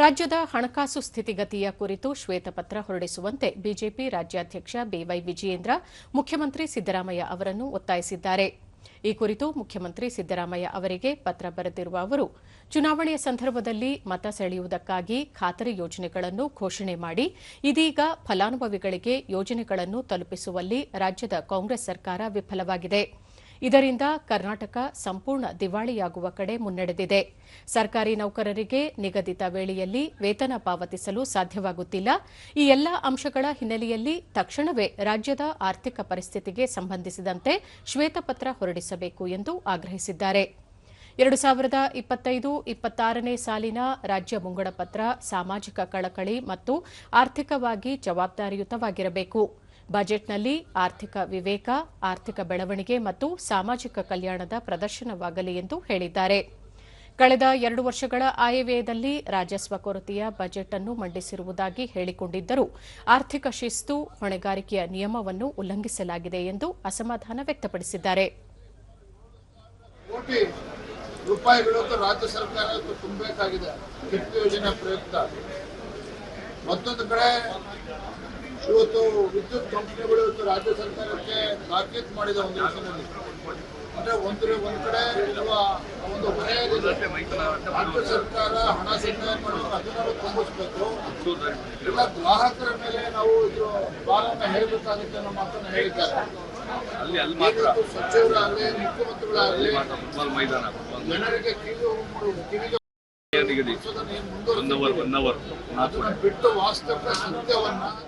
ರಾಜ್ಯದ ಹಣಕಾಸು ಸ್ಥಿತಿಗತಿಯ ಕುರಿತು ಶ್ವೇತಪತ್ರ ಹೊರಡಿಸುವಂತೆ ಬಿಜೆಪಿ ರಾಜ್ಯಾಧ್ಯಕ್ಷ ಬಿವೈ ವಿಜಯೇಂದ್ರ, ಮುಖ್ಯಮಂತ್ರಿ ಸಿದ್ದರಾಮಯ್ಯ ಅವರನ್ನು ಒತ್ತಾಯಿಸಿದ್ದಾರೆ. ಈ ಕುರಿತು ಮುಖ್ಯಮಂತ್ರಿ ಸಿದ್ದರಾಮಯ್ಯ ಅವರಿಗೆ ಪತ್ರ ಬರೆದಿರುವ ಅವರು, ಚುನಾವಣೆಯ ಸಂದರ್ಭದಲ್ಲಿ ಮತ ಸೆಳೆಯುವುದಕ್ಕಾಗಿ ಖಾತರಿ ಯೋಜನೆಗಳನ್ನು ಘೋಷಣೆ ಮಾಡಿ, ಇದೀಗ ಫಲಾನುಭವಿಗಳಿಗೆ ಯೋಜನೆಗಳನ್ನು ತಲುಪಿಸುವಲ್ಲಿ ರಾಜ್ಯದ ಕಾಂಗ್ರೆಸ್ ಸರ್ಕಾರ ವಿಫಲವಾಗಿದೆ. ಇದರಿಂದ ಕರ್ನಾಟಕ ಸಂಪೂರ್ಣ ದಿವಾಳಿಯಾಗುವ ಕಡೆ ಮುನ್ನಡೆದಿದೆ. ಸರ್ಕಾರಿ ನೌಕರರಿಗೆ ನಿಗದಿತ ವೇಳೆಯಲ್ಲಿ ವೇತನ ಪಾವತಿಸಲು ಸಾಧ್ಯವಾಗುತ್ತಿಲ್ಲ. ಈ ಎಲ್ಲ ಅಂಶಗಳ ಹಿನ್ನೆಲೆಯಲ್ಲಿ ತಕ್ಷಣವೇ ರಾಜ್ಯದ ಆರ್ಥಿಕ ಪರಿಸ್ಥಿತಿಗೆ ಸಂಬಂಧಿಸಿದಂತೆ ಶ್ವೇತಪತ್ರ ಹೊರಡಿಸಬೇಕು ಎಂದು ಆಗ್ರಹಿಸಿದ್ದಾರೆ. ಎರಡು ಸಾವಿರದ ಇಪ್ಪತ್ತೈದು ಇಪ್ಪತ್ತಾರನೇ ಸಾಲಿನ ರಾಜ್ಯ ಮುಂಗಡಪತ್ರ ಸಾಮಾಜಿಕ ಕಳಕಳಿ ಮತ್ತು ಆರ್ಥಿಕವಾಗಿ ಜವಾಬ್ದಾರಿಯುತವಾಗಿರಬೇಕು. ಬಜೆಟ್ನಲ್ಲಿ ಆರ್ಥಿಕ ವಿವೇಕ, ಆರ್ಥಿಕ ಬೆಳವಣಿಗೆ ಮತ್ತು ಸಾಮಾಜಿಕ ಕಲ್ಯಾಣದ ಪ್ರದರ್ಶನವಾಗಲಿ ಎಂದು ಹೇಳಿದ್ದಾರೆ. ಕಳೆದ ಎರಡು ವರ್ಷಗಳ ಆಯವ್ಯಯದಲ್ಲಿ ರಾಜಸ್ವ ಕೊರತೆಯ ಬಜೆಟ್ ಅನ್ನು ಮಂಡಿಸಿರುವುದಾಗಿ ಹೇಳಿಕೊಂಡಿದ್ದರೂ ಆರ್ಥಿಕ ಶಿಸ್ತು, ಹೊಣೆಗಾರಿಕೆಯ ನಿಯಮವನ್ನು ಉಲ್ಲಂಘಿಸಲಾಗಿದೆ ಎಂದು ಅಸಮಾಧಾನ ವ್ಯಕ್ತಪಡಿಸಿದ್ದಾರೆ. ರಾಜ್ಯ ಸರ್ಕಾರ ತುಂಬಬೇಕಾಗಿದೆ. ಪ್ರಯುಕ್ತ. ಮತ್ತೊಂದು ಕಡೆ ಇವತ್ತು ವಿದ್ಯುತ್ ಕಂಪನಿಗಳು ಇವತ್ತು ರಾಜ್ಯ ಸರ್ಕಾರಕ್ಕೆ ಟಾರ್ಗೆಟ್ ಮಾಡಿದ ಒಂದು ದಿವಸದಲ್ಲಿ. ಅಂದ್ರೆ ಒಂದು ಒಂದ್ ಕಡೆ ಇರುವ ಒಂದು ಹೊಣೆ ರಾಜ್ಯ ಸರ್ಕಾರ ಹಣ ಸಂಗ್ರಹ ಮಾಡಿದ್ರು ಅದನ್ನು ತುಂಬಿಸ್ಬೇಕು. ಇಲ್ಲ ಗ್ರಾಹಕರ ಮೇಲೆ ನಾವು ಇದು ಭಾರವನ್ನು ಹೇಳಬೇಕಾಗುತ್ತೆ ಅನ್ನೋ ಮಾತನ್ನು ಹೇಳಿದ್ದಾರೆ. ಅಲ್ಲಿ ಅಲ್ಲಿ ಮಾತ್ರ. ಇವತ್ತು ಸಚಿವರಾಗಲಿ ಮುಖ್ಯಮಂತ್ರಿಗಳಾಗಲಿ ಜನರಿಗೆ ಕಿವಿ ಕಿವಿಗೆ ಅದನ್ನ ಬಿಟ್ಟು ವಾಸ್ತವ ಸತ್ಯವನ್ನ